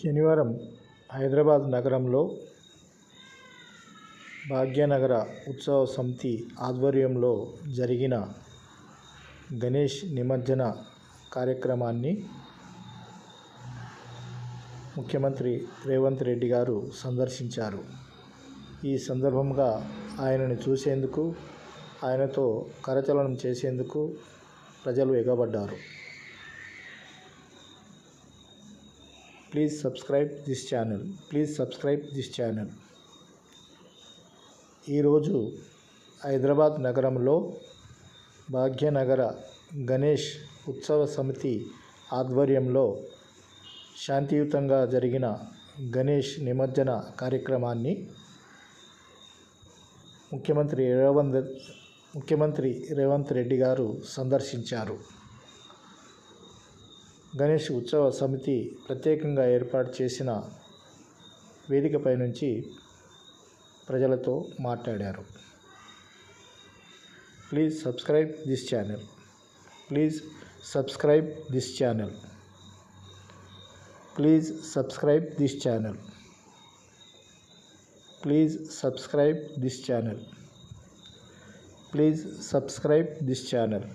శనివారం హైదరాబాద్ నగరంలో భాగ్యనగర ఉత్సవ సమితి ఆధ్వర్యంలో జరిగిన గణేష్ నిమజ్జన కార్యక్రమాన్ని ముఖ్యమంత్రి రేవంత్ రెడ్డి గారు సందర్శించారు. ఈ సందర్భంగా ఆయనను చూసేందుకు ఆయనతో కరచలనం చేసేందుకు ప్రజలు ఎగబడ్డారు. Please subscribe this channel please subscribe this channel ఈరోజు హైదరాబాద్ నగరంలో భాగ్యనగర గణేష్ ఉత్సవ సమితి ఆధ్వర్యంలో శాంతియుతంగా జరిగిన గణేష్ నిమజ్జన కార్యక్రమాన్ని ముఖ్యమంత్రి రేవంత్ ముఖ్యమంత్రి రేవంత్ రెడ్డి గారు సందర్శించారు. గణేష్ ఉత్సవ సమితి ప్రత్యేకంగా ఏర్పాటు చేసిన వేదికపై నుంచి ప్రజలతో మాట్లాడారు. Please subscribe this channel. Please subscribe this channel. Please subscribe this channel. Please subscribe this channel. Please subscribe this channel.